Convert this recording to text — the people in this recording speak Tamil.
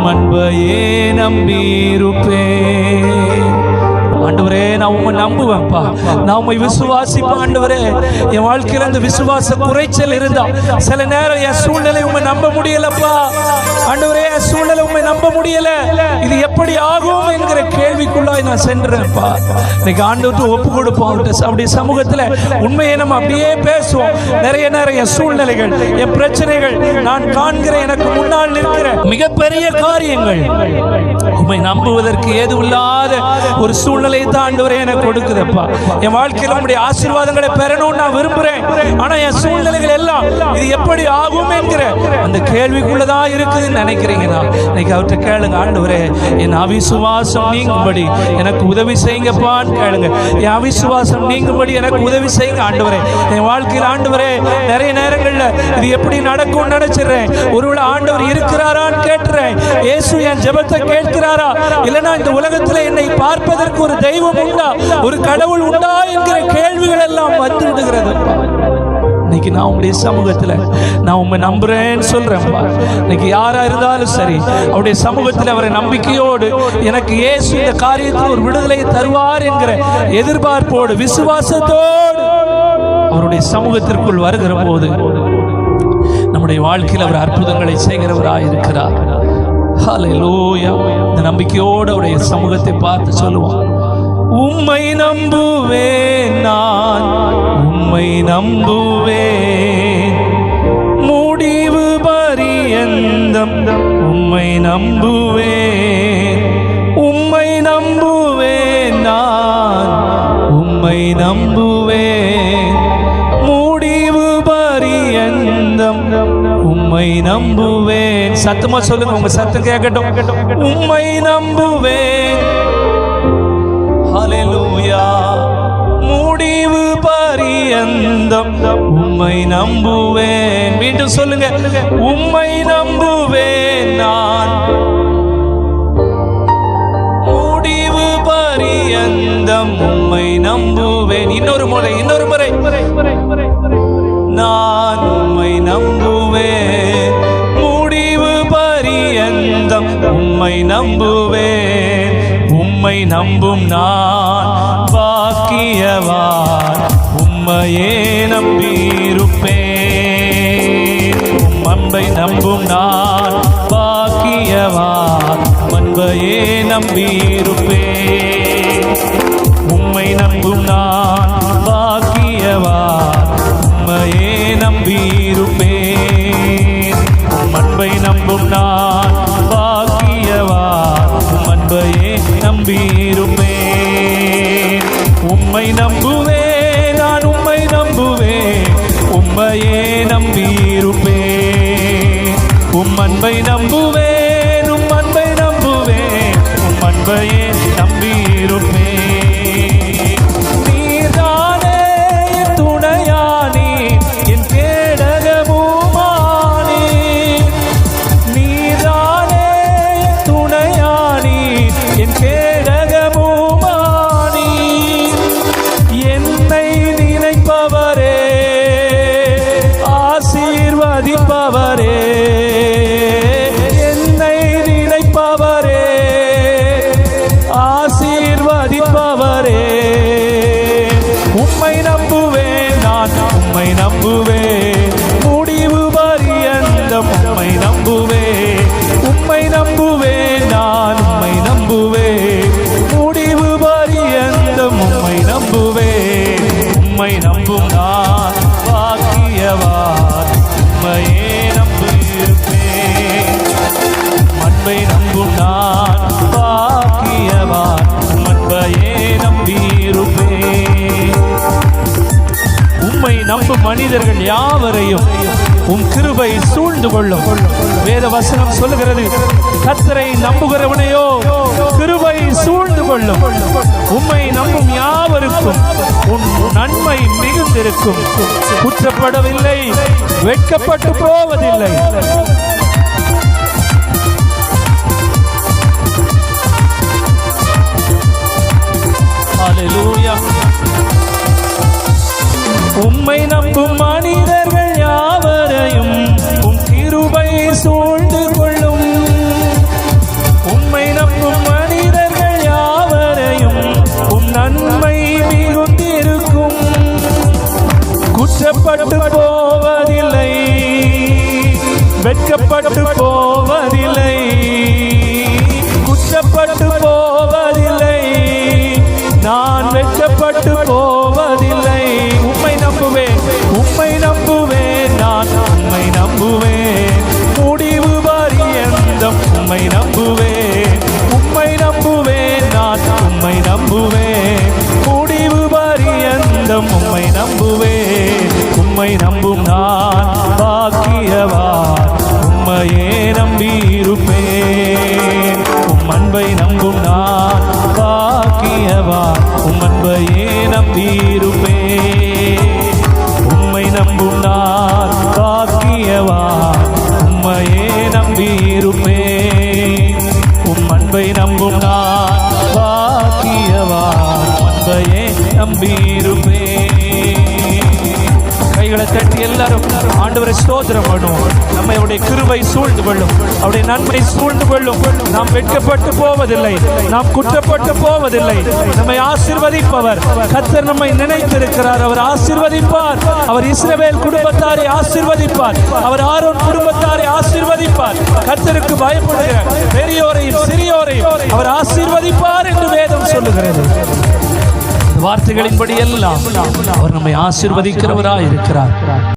பாக்கியவான் அன்பையே நம்பியிருப்பேன் ஆண்டவரே நான் உண்மை நம்புவேன்ப்பா. நான் உண்மை விசுவாசிப்பேன் ஆண்டவரே. என் வாழ்க்கையில அந்த விசுவாச குறைச்சல் இருந்தா சில நேரம் என் சூழ்நிலை உண்மை நம்ப முடியலப்பா. ஆண்டவரே என் சூழ்நிலை உண்மை நம்ப முடியல. இது எப்படி ஆகும் என்கிற கேள்விக்குள்ளாய் நான் சென்றேன்ப்பா. இன்னைக்கு ஆண்டவர்கிட்ட ஒப்பு கொடுப்போம் அவர்கிட்ட அப்படி சமூகத்துல உண்மையை நம்ம அப்படியே பேசுவோம். நிறைய நேரம் என் சூழ்நிலைகள் என் பிரச்சனைகள் நான் காண்கிற எனக்கு முன்னால் நிற்கிற மிகப்பெரிய காரியங்கள். உண்மை நம்புவதற்கு ஏது இல்லாத ஒரு சூழ்நிலை தான் ஆண்டவரே எனக்கு கொடுக்குதப்பா. என் வாழ்க்கையில் உங்களுடைய ஆசீர்வாதங்களை பெறணும்னு நான் விரும்புறேன். ஆனா என் சூழ்நிலைகள் எல்லாம் இது எப்படி ஆகும் என்கிற அந்த கேள்விக்குள்ளதான் இருக்குதுன்னு நினைக்கிறீங்கன்னா இன்னைக்கு அவர்கிட்ட கேளுங்க ஆண்டவரே என் அவிசுவாசம் நீங்கும்படி எனக்கு உதவி செய்யுங்கப்பான்னு கேளுங்க. என் அவிசுவாசம் நீங்கும்படி எனக்கு உதவி செய்யுங்க ஆண்டவரே. என் வாழ்க்கையில் ஆண்டவரே நிறைய நேரங்களில் இது எப்படி நடக்கும்னு நினைச்சிடுறேன். ஒருவேளை ஆண்டவர் இருக்கிறாரான்னு கேட்டுறேன். இயேசு என் ஜெபத்தை கேட்கிறாரா இருக்கிறாரா? இல்லைன்னா இந்த உலகத்தில் என்னை பார்ப்பதற்கு ஒரு தெய்வம் உண்டா? ஒரு கடவுள் உண்டா என்கிற கேள்விகள் எல்லாம் வந்து விடுகிறது. இன்னைக்கு நான் உங்களுடைய சமூகத்தில் நான் உண்மை நம்புறேன்னு சொல்றேன்ப்பா இன்னைக்கு யாரா இருந்தாலும் சரி அவருடைய சமூகத்தில் அவரை நம்பிக்கையோடு எனக்கு ஏசு இந்த காரியத்தில் ஒரு விடுதலை தருவார் என்கிற எதிர்பார்ப்போடு விசுவாசத்தோடு அவருடைய சமூகத்திற்குள் வருகிற போது நம்முடைய வாழ்க்கையில் அவர் அற்புதங்களை செய்கிறவராக இருக்கிறார் ஹalleluya இந்த நம்பிக்கையோடு அவருடைய சமூகத்தை பார்த்து சொல்லுவான் உம்மை நம்புவேன் நான் உம்மை நம்புவேன். முடிவு பரியந்தம் உம்மை நம்புவேன். உம்மை நம்பு உம்மை நம்புவேன். சத்தமா சொல்லுங்க உங்க சத்தம் கேட்கட்டும். உம்மை நம்புவேன். ஹalleluya. முடிவு பரியந்தம். உம்மை நம்புவேன். மீண்டும் சொல்லுங்க உம்மை நம்புவேன் நான். முடிவு பரியந்தம். உம்மை நம்புவேன். இன்னொரு முறை இன்னொரு முறை. நான் நம்பும் நான் பாக்கியவான். உம்மையே நம்பியிருப்பேன் உம் அன்பை நம்பும் நான் பாக்கியவான். அன்பையே நம்பியிருப்பேன் நம்புவே உம்மை நம்புவே நான் உம்மை நம்புவே யாவரையும் உன் கிருபை சூழ்ந்து கொள்ளும். வேத வசனம் சொல்லுகிறது கத்தரை நம்புகிறவனையோ கிருபை சூழ்ந்து கொள்ளும். உம்மை நம்பும் யாவருக்கும் உன் நன்மை மிகுந்திருக்கும். குற்றப்படவில்லை வெட்கப்பட்டு போவதில்லை. உம்மை நம்பும் மணி கூச்சப்பட்டு போவதில்லை வெட்கப்பட்டு போவதில்லை குற்றப்பட்டு போவதில்லை நான் வெட்கப்பட்டு போவதில்லை உண்மை நம்புவேன் உண்மை நம்புவேன் நான் உண்மை நம்புவேன். முடிவு பரியந்தம் உண்மை நம்புவேன். உண்மை நம்புவேன் நான் உண்மை நம்புவேன். எல்லாரும் ஆண்டவரை ஸ்தோத்திரம் பண்ணுவோம். நம்மை அவருடைய கிருபை சூழ்ந்து கொள்ளும். அவருடைய நன்மை சூழ்ந்து கொள்ளும். நாம் வெட்கப்பட்டு போவதில்லை. நாம் குற்றப்பட்டு போவதில்லை. நம்மை ஆசிர்வதிப்பவர். கத்தர் நம்மை நினைத்திருக்கிறார். அவர் ஆசிர்வதிப்பார். அவர் இஸ்ரவேல் குடும்பத்தாரை ஆசிர்வதிப்பார். அவர் ஆரோன் குடும்பத்தாரை ஆசிர்வதிப்பார். கத்தருக்கு பயப்படுகிற பெரியோரையும் சிறியோரையும் அவர் ஆசிர்வதிப்பார் என்று வேதம் சொல்லுகிறது. வார்த்தைகளின்படி எல்லாம் அவர் நம்மை ஆசிர்வதிக்கிறவராய் இருக்கிறார்